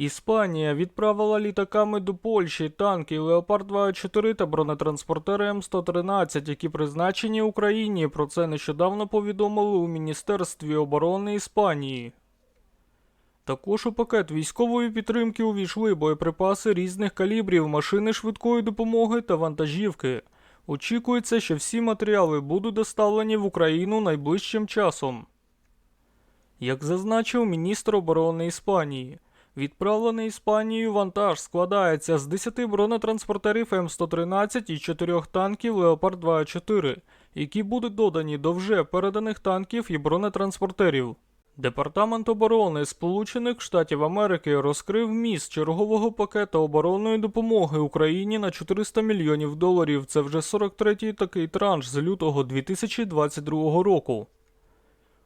Іспанія відправила літаками до Польщі танки Леопард 24 та бронетранспортери М113, які призначені Україні. Про це нещодавно повідомили у Міністерстві оборони Іспанії. Також у пакет військової підтримки увійшли боєприпаси різних калібрів, машини швидкої допомоги та вантажівки. Очікується, що всі матеріали будуть доставлені в Україну найближчим часом. Як зазначив міністр оборони Іспанії, відправлений Іспанією вантаж складається з 10 бронетранспортерів М113 і 4 танків Леопард 24, які будуть додані до вже переданих танків і бронетранспортерів. Департамент оборони Сполучених Штатів Америки розкрив міст чергового пакета оборонної допомоги Україні на 400 мільйонів доларів. Це вже 43-й такий транш з лютого 2022 року.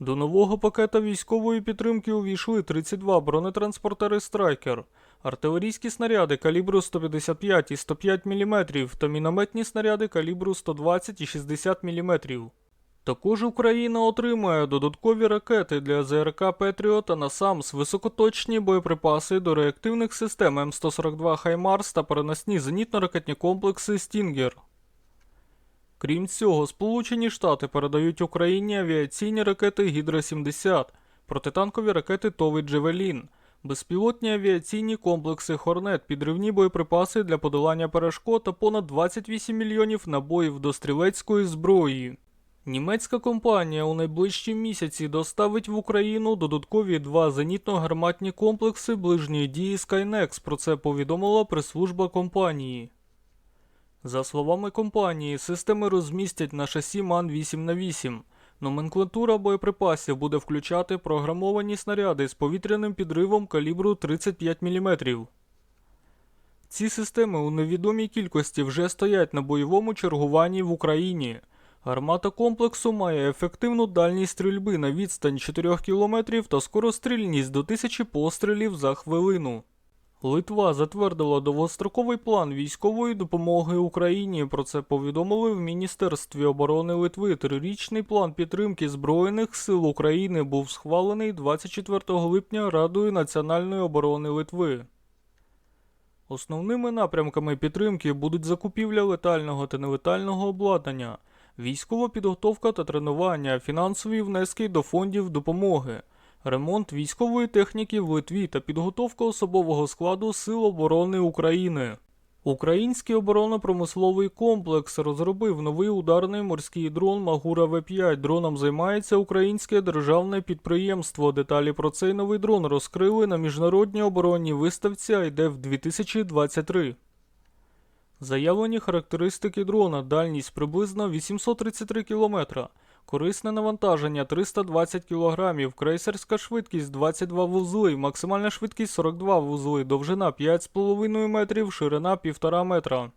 До нового пакета військової підтримки увійшли 32 бронетранспортери Страйкер, артилерійські снаряди калібру 155 і 105 мм та мінометні снаряди калібру 120 і 60 мм. Також Україна отримає додаткові ракети для ЗРК Петріот та НАСАМС, високоточні боєприпаси до реактивних систем М142 Хаймарс та переносні зенітно-ракетні комплекси Стінгер. Крім цього, Сполучені Штати передають Україні авіаційні ракети Гідра-70, протитанкові ракети Тови Джевелін, безпілотні авіаційні комплекси Хорнет, підривні боєприпаси для подолання перешкод та понад 28 мільйонів набоїв до стрілецької зброї. Німецька компанія у найближчі місяці доставить в Україну додаткові два зенітно-гарматні комплекси ближньої дії Skynex, про це повідомила прес-служба компанії. За словами компанії, системи розмістять на шасі МАН 8 на 8 Номенклатура боєприпасів буде включати програмовані снаряди з повітряним підривом калібру 35 мм. Ці системи у невідомій кількості вже стоять на бойовому чергуванні в Україні. Гармата комплексу має ефективну дальність стрільби на відстань 4 км та скорострільність до 1000 пострілів за хвилину. Литва затвердила довгостроковий план військової допомоги Україні. Про це повідомили в Міністерстві оборони Литви. Трирічний план підтримки Збройних сил України був схвалений 24 липня Радою національної оборони Литви. Основними напрямками підтримки будуть закупівля летального та нелетального обладнання, військова підготовка та тренування, фінансові внески до фондів допомоги ремонт військової техніки в Литві та підготовка особового складу Сил оборони України. Український оборонно-промисловий комплекс розробив новий ударний морський дрон Магура В5. Дроном займається українське державне підприємство. Деталі про цей новий дрон розкрили на міжнародній оборонній виставці IDEF 2023. Заявлені характеристики дрона, дальність приблизно 833 км, корисне навантаження 320 кг, крейсерська швидкість 22 вузли, максимальна швидкість 42 вузли, довжина 5,5 метрів, ширина 1,5 метра.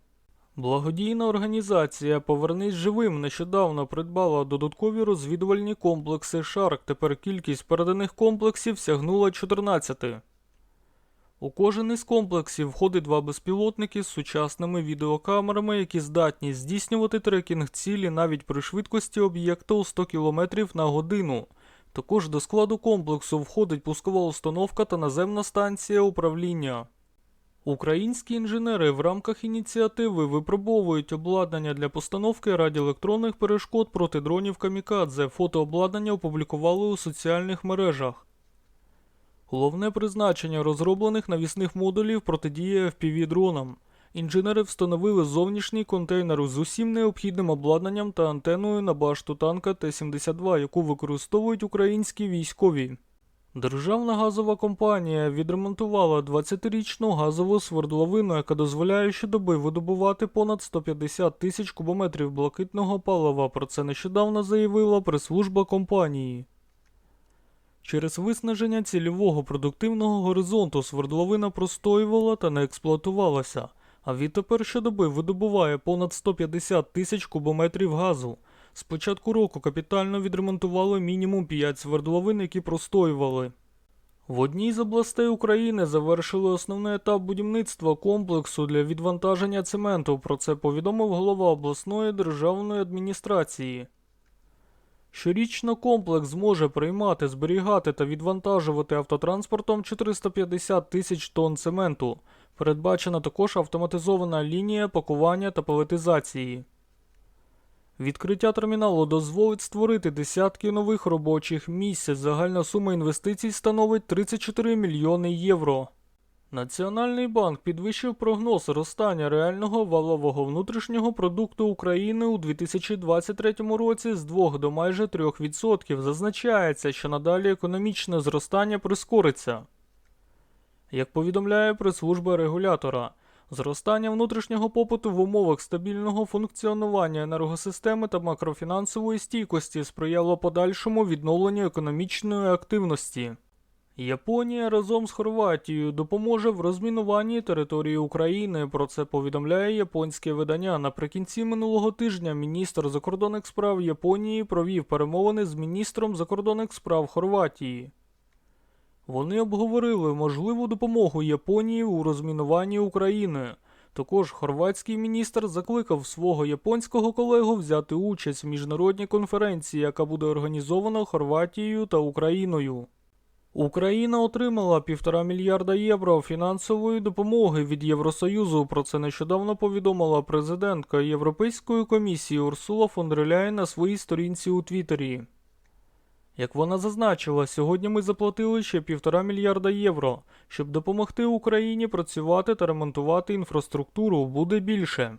Благодійна організація Повернись живим нещодавно придбала додаткові розвідувальні комплекси Шарк. Тепер кількість переданих комплексів сягнула 14. У кожен із комплексів входить два безпілотники з сучасними відеокамерами, які здатні здійснювати трекінг цілі навіть при швидкості об'єкта у 100 км на годину. Також до складу комплексу входить пускова установка та наземна станція управління. Українські інженери в рамках ініціативи випробовують обладнання для постановки радіоелектронних перешкод проти дронів Камікадзе. Фотообладнання опублікували у соціальних мережах. Головне призначення розроблених навісних модулів протидії FPV-дронам. Інженери встановили зовнішній контейнер з усім необхідним обладнанням та антеною на башту танка Т-72, яку використовують українські військові. Державна газова компанія відремонтувала 20-річну газову свердловину, яка дозволяє щодоби видобувати понад 150 тисяч кубометрів блакитного палива. Про це нещодавно заявила прес-служба компанії. Через виснаження цільового продуктивного горизонту свердловина простоювала та не експлуатувалася, а відтепер щодоби видобуває понад 150 тисяч кубометрів газу. З початку року капітально відремонтували мінімум 5 свердловин, які простоювали. В одній з областей України завершили основний етап будівництва комплексу для відвантаження цементу. Про це повідомив голова обласної державної адміністрації. Щорічно комплекс зможе приймати, зберігати та відвантажувати автотранспортом 450 тисяч тонн цементу. Передбачена також автоматизована лінія пакування та палетизації. Відкриття терміналу дозволить створити десятки нових робочих місць. Загальна сума інвестицій становить 34 мільйони євро. Національний банк підвищив прогноз зростання реального валового внутрішнього продукту України у 2023 році з 2 до майже 3%. Зазначається, що надалі економічне зростання прискориться. Як повідомляє прес-служба регулятора, зростання внутрішнього попиту в умовах стабільного функціонування енергосистеми та макрофінансової стійкості сприяло подальшому відновленню економічної активності. Японія разом з Хорватією допоможе в розмінуванні території України. Про це повідомляє японське видання. Наприкінці минулого тижня міністр закордонних справ Японії провів перемовини з міністром закордонних справ Хорватії. Вони обговорили можливу допомогу Японії у розмінуванні України. Також хорватський міністр закликав свого японського колегу взяти участь в міжнародній конференції, яка буде організована Хорватією та Україною. Україна отримала півтора мільярда євро фінансової допомоги від Євросоюзу. Про це нещодавно повідомила президентка Європейської комісії Урсула фон дер Ляєн на своїй сторінці у Твіттері. Як вона зазначила, сьогодні ми заплатили ще півтора мільярда євро. Щоб допомогти Україні працювати та ремонтувати інфраструктуру, буде більше.